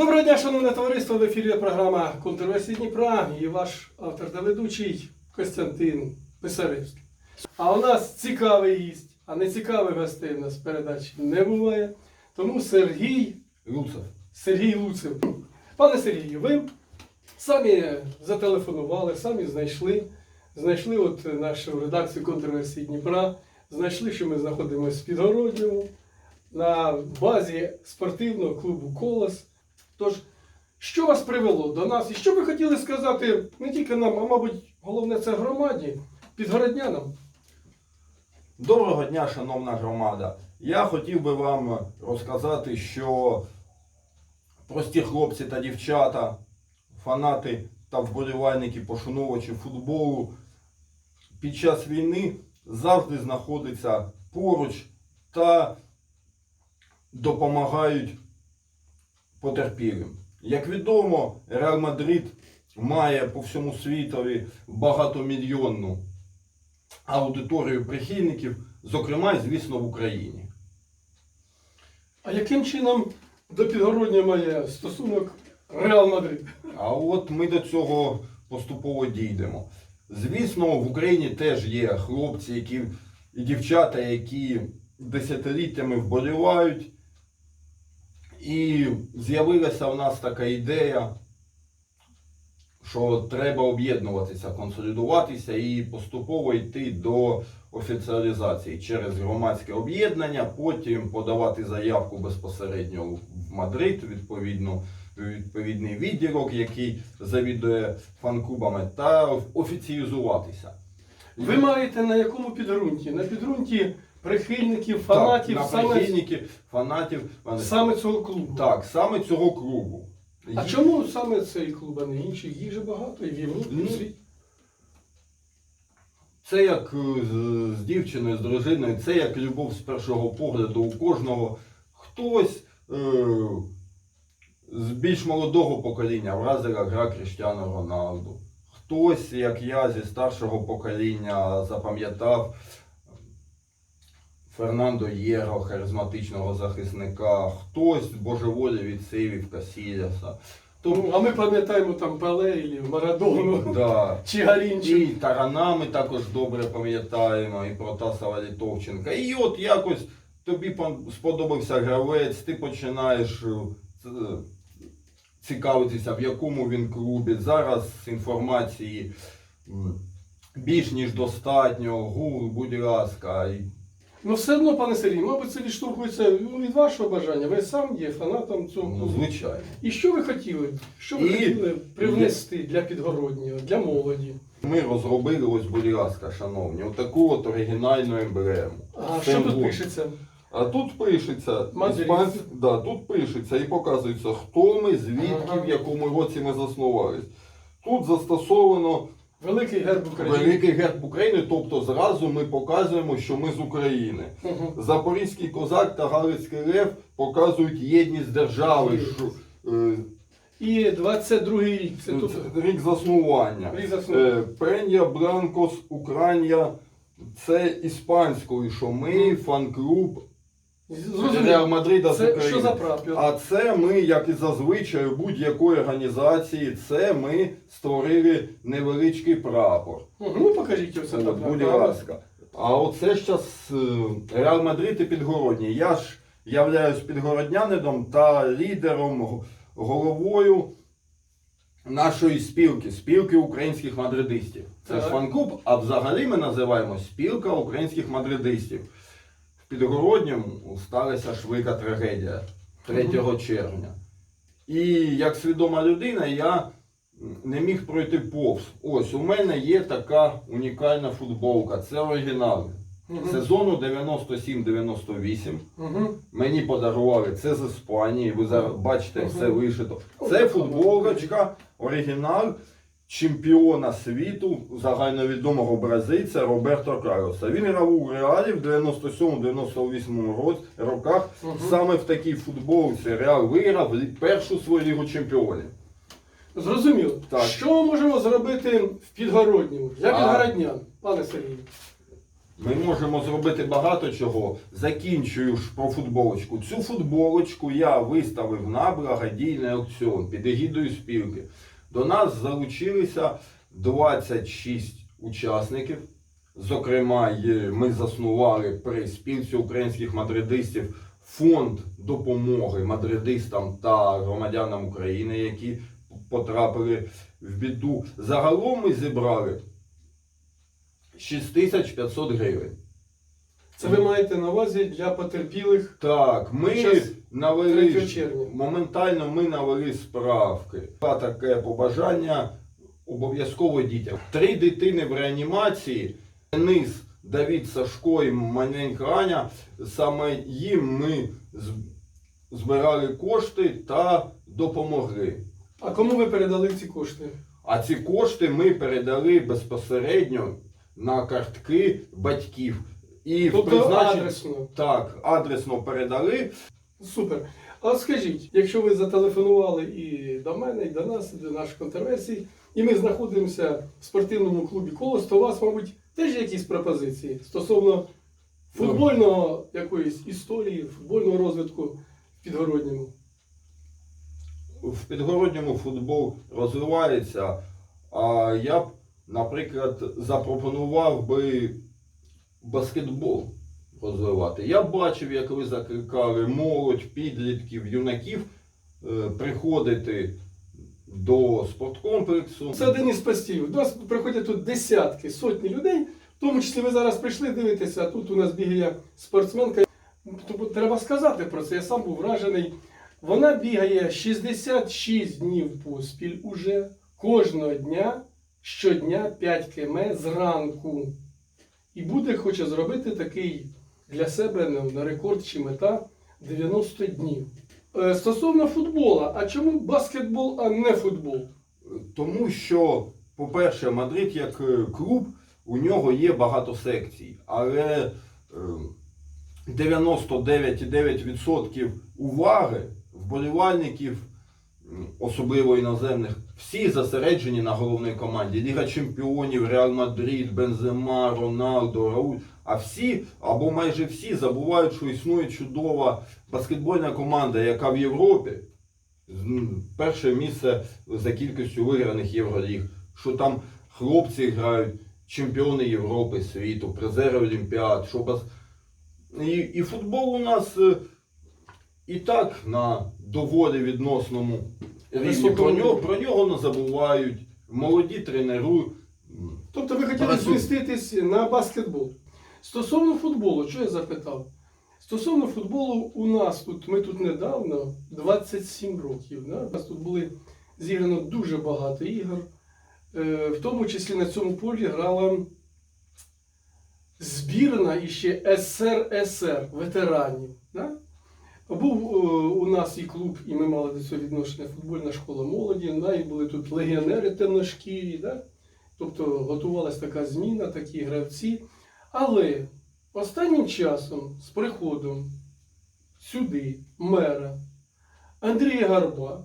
Доброго дня, шановне товариство. В ефірі програма «Контрверсії Дніпра і ваш автор та ведучий Костянтин Писаревський. А у нас цікавий гість, а не цікавих гостей у нас в передачі не буває. Тому Сергій, Люцев. Сергій Луцев. Пане Сергію, ви самі зателефонували, самі знайшли. Знайшли от нашу редакцію контроверсії Дніпра, знайшли, що ми знаходимося в Підгородньому на базі спортивного клубу Колос. Тож, що вас привело до нас? І що ви хотіли сказати не тільки нам, а мабуть, головне це громаді, підгороднянам? Доброго дня, шановна громада. Я хотів би вам розказати, що прості хлопці та дівчата, фанати та вболівальники, пошанувачі футболу під час війни завжди знаходяться поруч та допомагають потерпілим. Як відомо, Реал Мадрид має по всьому світові багатомільйонну аудиторію прихильників, зокрема, звісно, в Україні. А яким чином до підгородня має стосунок Реал Мадрид? А от ми до цього поступово дійдемо. Звісно, в Україні теж є хлопці, які і дівчата, які десятиліттями вболівають. І з'явилася у нас така ідея, що треба об'єднуватися, консолідуватися і поступово йти до офіціалізації через громадське об'єднання, потім подавати заявку безпосередньо в Мадрид, відповідно, відповідний відділок, який завідує фан-клубами, та офіціалізуватися. Ви маєте на якому підґрунті? На підґрунті прихильників, фанатів так, на саме, прихильників, фанатів. саме цього клубу. Так, саме цього клубу. А чому саме цей клуб, а не інший? Їх же багато і в Європі, і в Ну, світі. Це як е, з, з дівчиною, з дружиною, це як любов з першого погляду у кожного. Хтось е, з більш молодого покоління вразила гра Кріштіану Роналду. Хтось, як я, зі старшого покоління запам'ятав Фернандо Єро, харизматичного захисника, хтось божеволі від Сейвів Касіляса. Ну, а ми пам'ятаємо там Пеле, Марадону, Да. чи Гарінчик. І Тарана ми також добре пам'ятаємо, і Протасова Літовченка. І от якось тобі сподобався гравець, ти починаєш е, цікавитися, в якому він клубі. Зараз інформації більш ніж достатньо. Гугл, будь ласка. Ну все одно, пане Сергій, мабуть, це відштовхується ну, від вашого бажання. Ви сам є фанатом цього Ну, клубу. звичайно. І що ви хотіли? Що ви І- хотіли привнести для підгороднього, для молоді? Ми розробили, ось, будь ласка, шановні, отаку от оригінальну емблему. А що тут Символ. пишеться? А тут пишеться, Мадрид. іспансь... да, тут пишеться і показується, хто ми, звідки, Ага. в якому році ми заснувались. Тут застосовано Великий герб України. великий герб України, тобто зразу ми показуємо, що ми з України. Мгм. Запорізький козак та Галицький лев показують єдність держави. Що, е, І 22-й рік. Це тут рік заснування. рік заснування. Е, Пен'я Бранкос Україна це іспанською, що ми фан-клуб Реал. Мадрида з України. що за прапір? А це ми, як і зазвичай, у будь-якої організації, це ми створили невеличкий прапор. Ну покажіть оце так. будь ласка. А оце ж час Реал Мадрид і Підгородній. Я ж являюсь підгороднянином та лідером, головою нашої спілки, спілки українських мадридистів. Це ж фан-клуб, а взагалі ми називаємо спілка українських мадридистів. Підгородньому сталася швидка трагедія 3 червня. І як свідома людина, я не міг пройти повз. Ось у мене є така унікальна футболка. Це оригінал. Мгм. Сезону 97-98. Мгм. Мені подарували це з Іспанії. Ви зараз бачите, все вишито. Це футболочка, оригінал чемпіона світу загальновідомого бразильця Роберто Карлоса. Він грав у Реалі в 97-98 році- роках. Мгм. Саме в такій футболці Реал виграв першу свою лігу чемпіонів. Зрозуміло. Так. Що ми можемо зробити в підгородньому? А. підгороднян, пане Сергію. Ми можемо зробити багато чого. Закінчую ж про футболочку. Цю футболочку я виставив на благодійний аукціон під егідою спілки. До нас залучилися 26 учасників. Зокрема, ми заснували при спілці українських мадридистів фонд допомоги мадридистам та громадянам України, які потрапили в біду. Загалом ми зібрали 6500 гривень. Це ви маєте на увазі для потерпілих Так, ми Щас 3 навели червня. моментально ми навели справки. Та таке побажання обов'язково дітям. Три дитини в реанімації. Денис, Давід Сашко і маленька Аня. Саме їм ми збирали кошти та допомогли. А кому ви передали ці кошти? А ці кошти ми передали безпосередньо на картки батьків. І Тобто призначенні- адресно. Так, адресно передали. Супер. А скажіть, якщо ви зателефонували і до мене, і до нас, і до наших контрверсій, і ми знаходимося в спортивному клубі Колос, то у вас, мабуть, теж якісь пропозиції стосовно футбольного якоїсь історії, футбольного розвитку в Підгородньому. В підгородньому футбол розвивається, а я б, наприклад, запропонував би баскетбол розвивати. Я бачив, як ви закликали молодь, підлітків, юнаків е, приходити до спорткомплексу. Це один із постів. До нас приходять тут десятки, сотні людей. В тому числі ви зараз прийшли дивитися, тут у нас бігає спортсменка. Тобто треба сказати про це. Я сам був вражений. Вона бігає 66 днів поспіль уже кожного дня, щодня 5 км зранку. І буде хоче зробити такий для себе на рекорд чи мета 90 днів. Е, Стосовно футбола, а чому баскетбол, а не футбол? Тому що, по-перше, Мадрид як е, клуб, у нього є багато секцій, але е, 99,9% уваги вболівальників, особливо іноземних, всі зосереджені на головній команді. Ліга Чемпіонів, Реал Мадрид, Бензема, Роналдо, Рауль. А всі, або майже всі, забувають, що існує чудова баскетбольна команда, яка в Європі перше місце за кількістю виграних Євроліг. Що там хлопці грають, чемпіони Європи, світу, призери Олімпіад. Що бас... і, і футбол у нас е, і так на доволі відносному рівні. Про нього, про нього не забувають. Молоді тренери. Тобто ви хотіли зміститись на баскетбол. Стосовно футболу, що я запитав? Стосовно футболу, у нас тут, ми тут недавно, 27 років. Да? У нас тут були зіграно дуже багато ігор. Е, в тому числі на цьому полі грала збірна іще СРСР ветеранів. Да? Був е, у нас і клуб, і ми мали до цього відношення футбольна школа молоді, да? і були тут легіонери темношкірі. Да? Тобто готувалася така зміна, такі гравці. Але останнім часом, з приходом сюди мера Андрія Гарба,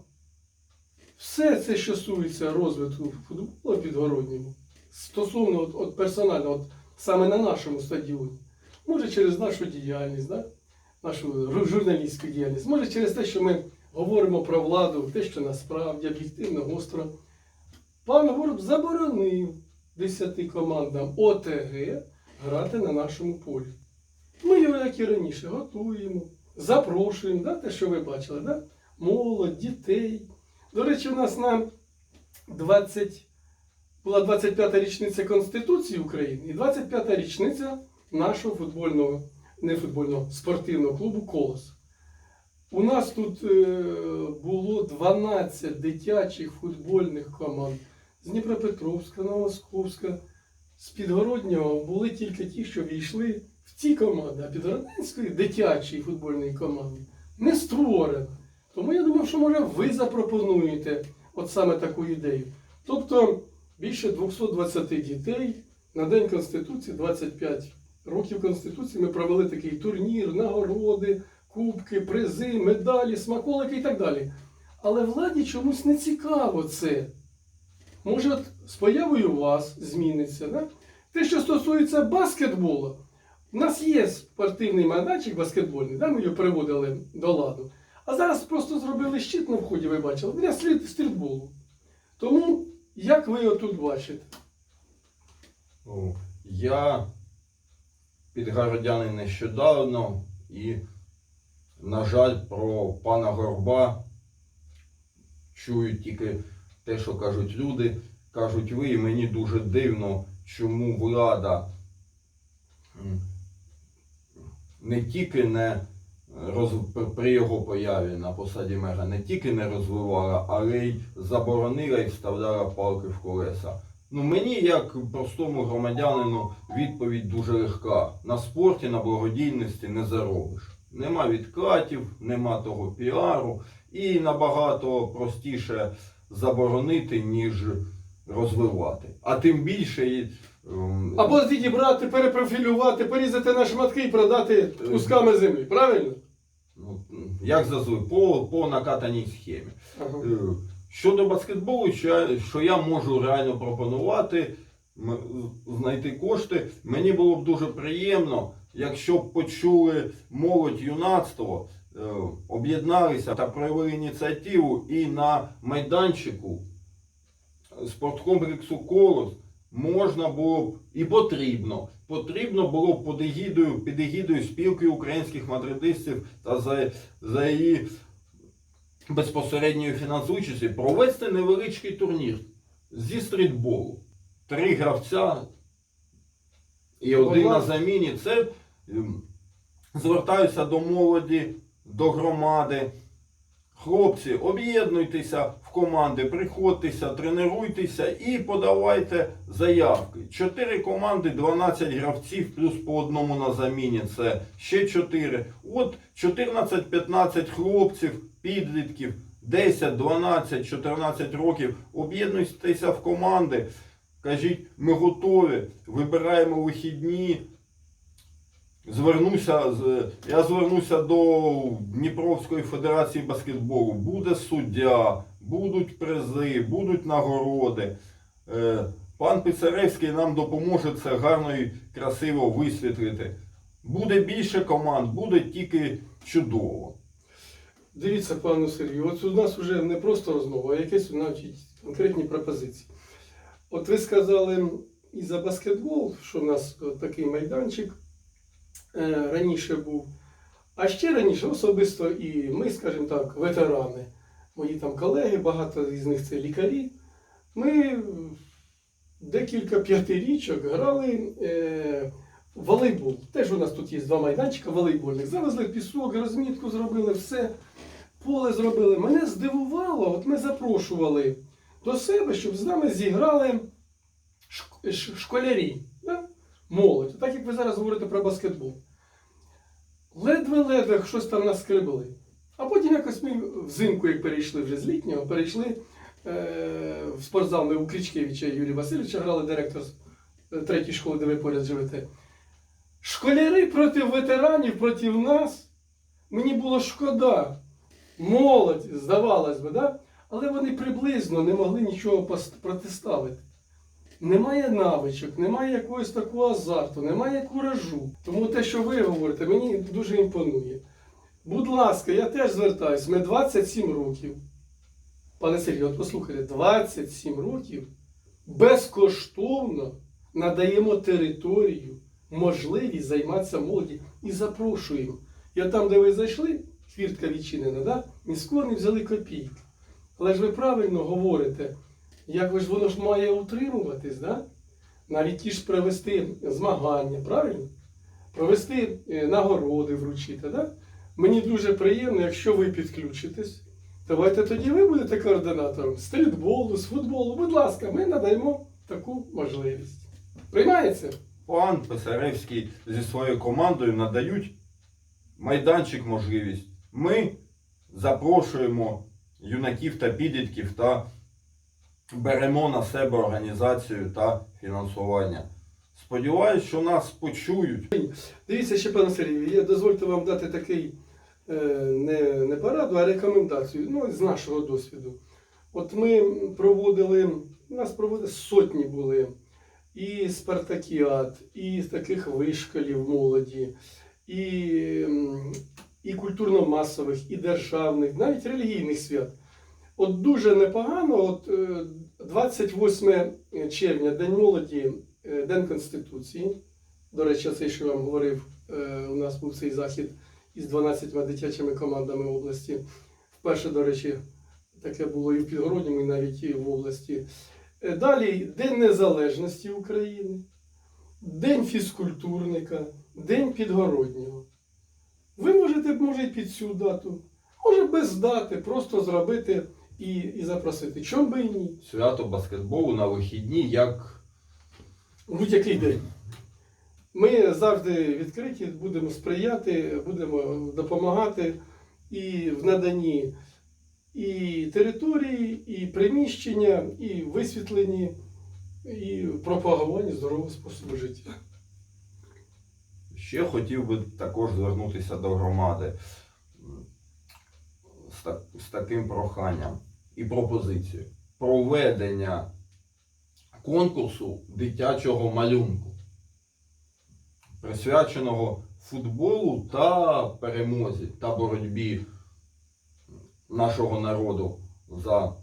все це, що стосується розвитку футболу підгородньому, стосовно от, от персонально, от саме на нашому стадіоні, може через нашу діяльність, да? нашу журналістську діяльність, може через те, що ми говоримо про владу, те, що насправді об'єктивно гостро. Пан Горб заборонив 10 командам ОТГ грати на нашому полі. Ми його, як і раніше, готуємо, запрошуємо, да, те, що ви бачили, да? молодь, дітей. До речі, у нас на 20, була 25-та річниця Конституції України і 25-та річниця нашого футбольного, не футбольного, спортивного клубу Колос. У нас тут е, було 12 дитячих футбольних команд з Дніпропетровська, Новосковська, з Підгороднього були тільки ті, що війшли в ці команди, а Підгородненської дитячої футбольної команди не створено. Тому я думав, що може ви запропонуєте от саме таку ідею. Тобто більше 220 дітей на День Конституції, 25 років Конституції, ми провели такий турнір, нагороди, кубки, призи, медалі, смаколики і так далі. Але владі чомусь не цікаво це. Може, з появою вас зміниться. Да? Те, що стосується баскетболу, У нас є спортивний майданчик баскетбольний, да, ми його приводили до ладу. А зараз просто зробили щит на вході, ви бачили, для стріт, стрітболу. Тому, як ви його тут бачите? Ну, Я підгородянин нещодавно і, на жаль, про пана Горба чую тільки те, що кажуть люди. Кажуть ви, і мені дуже дивно, чому влада не тільки не роз... при- його появі на посаді мера не тільки не розвивала, але й заборонила і вставляла палки в колеса. Ну мені, як простому громадянину, відповідь дуже легка. На спорті, на благодійності не заробиш. Нема відкатів, нема того піару, і набагато простіше заборонити, ніж розвивати. А тим більше ем, Або відібрати, перепрофілювати, порізати на шматки і продати кусками землі. Правильно? ну, як зазвичай, по, по накатаній схемі. Ага. Е, Щодо баскетболу, що я, що я можу реально пропонувати, знайти кошти, мені було б дуже приємно, якщо б почули молодь юнацтво, е, об'єдналися та проявили ініціативу і на майданчику спорткомплексу Колос можна було б і потрібно. Потрібно було б під егідою, під егідою спілки українських мадридистів та за, за її безпосередньої фінансуючості провести невеличкий турнір зі стрітболу. Три гравця і один на заміні. Це ем, звертаюся до молоді, до громади. Хлопці, об'єднуйтеся в команди, приходьтеся, тренуйтеся і подавайте заявки. Чотири команди, 12 гравців, плюс по одному на заміні. Це ще 4. От 14-15 хлопців, підлітків, 10, 12, 14 років. Об'єднуйтеся в команди. Кажіть, ми готові, вибираємо вихідні. Звернуся, я звернуся до Дніпровської федерації баскетболу. Буде суддя, будуть призи, будуть нагороди. Е, Пан Писаревський нам допоможе це гарно і красиво висвітлити. Буде більше команд, буде тільки чудово. Дивіться, пане Сергію, от у нас вже не просто розмова, а якісь навіть конкретні пропозиції. От ви сказали і за баскетбол, що в нас такий майданчик раніше був. А ще раніше особисто і ми, скажімо так, ветерани, мої там колеги, багато із них це лікарі. Ми декілька п'ятирічок грали е, волейбол. Теж у нас тут є два майданчика волейбольних. Завезли пісок, розмітку зробили, все, поле зробили. Мене здивувало, от ми запрошували до себе, щоб з нами зіграли школярі? Молодь. Так як ви зараз говорите про баскетбол. Ледве-ледве щось там наскребли. А потім якось ми взимку, як перейшли вже з літнього, перейшли е, в спортзал. Ми у Крічкевича Юрія Васильовича грали директор е, третьої школи, де ви поряд живете. Школяри проти ветеранів, проти нас. Мені було шкода. Молодь, здавалось би, да? але вони приблизно не могли нічого протиставити. Немає навичок, немає якогось такого азарту, немає куражу. Тому те, що ви говорите, мені дуже імпонує. Будь ласка, я теж звертаюсь, ми 27 років. Пане Сергію, от послухайте, 27 років безкоштовно надаємо територію, можливість займатися молоді і запрошуємо. Я там, де ви зайшли, хвіртка відчинена, да? місько не взяли копійки. Але ж ви правильно говорите, як ж воно ж має утримуватись, да? навіть ті ж провести змагання, правильно? Провести е, нагороди вручити. Да? Мені дуже приємно, якщо ви підключитесь. Давайте тоді ви будете координатором з стрітболу, з футболу. Будь ласка, ми надаємо таку можливість. Приймається? Пан Писаревський зі своєю командою надають майданчик можливість. Ми запрошуємо юнаків та підлітків та беремо на себе організацію та фінансування. Сподіваюсь, що нас почують. Дивіться ще, пане Сергію, я дозвольте вам дати такий е, не, не пораду, а рекомендацію ну, з нашого досвіду. От ми проводили, у нас проводили сотні були і спартакіад, і таких вишколів молоді, і, і культурно-масових, і державних, навіть релігійних свят. От дуже непогано, от е, 28 червня, День молоді, е, День Конституції. До речі, цей, що я вам говорив, е, у нас був цей захід із 12 дитячими командами області. Вперше, до речі, таке було і в Підгородньому, і навіть і в області. Е, Далі День Незалежності України, День фізкультурника, День Підгороднього. Ви можете, може, під цю дату, може без дати, просто зробити і, і запросити. Чом би і ні? Свято баскетболу на вихідні, як Будь-який день. Ми завжди відкриті, будемо сприяти, будемо допомагати і в наданні і території, і приміщення, і висвітленні, і пропагуванні здорового способу життя. Ще хотів би також звернутися до громади з, таким проханням і пропозицією проведення конкурсу дитячого малюнку, присвяченого футболу та перемозі та боротьбі нашого народу за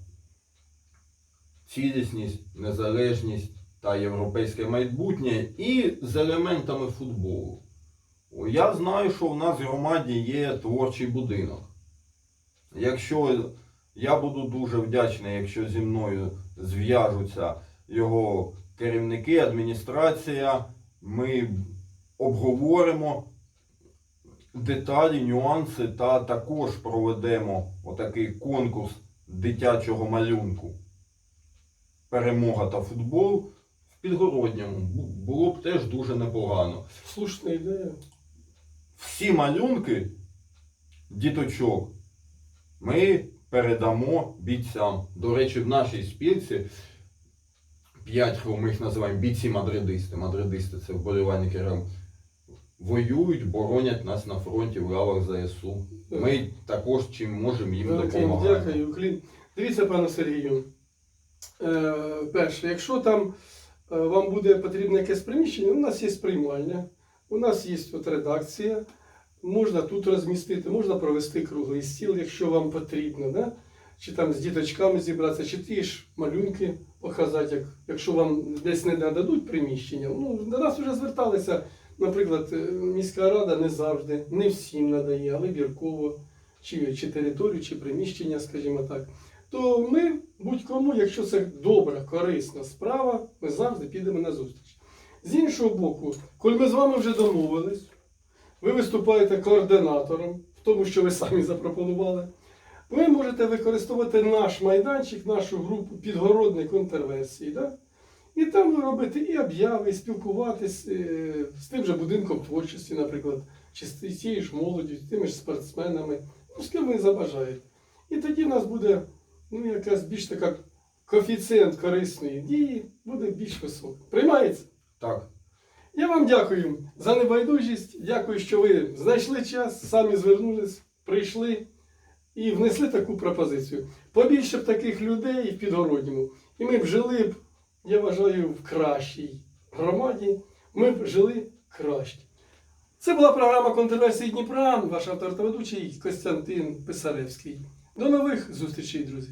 цілісність, незалежність та європейське майбутнє і з елементами футболу. Я знаю, що в нас в громаді є творчий будинок. Якщо я буду дуже вдячний, якщо зі мною зв'яжуться його керівники, адміністрація, ми обговоримо деталі, нюанси та також проведемо отакий конкурс дитячого малюнку. Перемога та футбол в Підгородньому. Було б теж дуже непогано Слушна ідея. всі малюнки діточок ми передамо бійцям. До речі, в нашій спілці п'ять, ми їх називаємо бійці-мадридисти. Мадридисти це вболівальники РМ. Воюють, боронять нас на фронті в лавах ЗСУ. Ми також чим можемо їм допомагаємо. дякую, Клін. Дивіться, пане Сергію. Е, перше, якщо там е, вам буде потрібне якесь приміщення, у нас є приймальня, у нас є от редакція, можна тут розмістити, можна провести круглий стіл, якщо вам потрібно, да? чи там з діточками зібратися, чи ті ж малюнки показати, як, якщо вам десь не нададуть приміщення. Ну, до нас вже зверталися, наприклад, е, міська рада не завжди, не всім надає, а вибірково чи, чи територію, чи приміщення, скажімо так, то ми будь-кому, якщо це добра, корисна справа, ми завжди підемо на зустріч. З іншого боку, коли ми з вами вже домовились, ви виступаєте координатором в тому, що ви самі запропонували, ви можете використовувати наш майданчик, нашу групу підгородної контрверсії. Да? І там ви робите і обяви, і спілкуватись е, з тим же будинком творчості, наприклад, чи з тією ж молоддю, з тими ж спортсменами, ну, з ким ви забажаєте. І тоді в нас буде ну, якась більш така коефіцієнт корисної дії, буде більш високий. Приймається? Так. Я вам дякую за небайдужість. Дякую, що ви знайшли час, самі звернулись, прийшли і внесли таку пропозицію. Побільше б таких людей в підгородньому. І ми б жили б, я вважаю, в кращій громаді. Ми б жили краще. Це була програма Контроверсії Дніпра, ваш автор та ведучий Костянтин Писаревський. До нових зустрічей, друзі!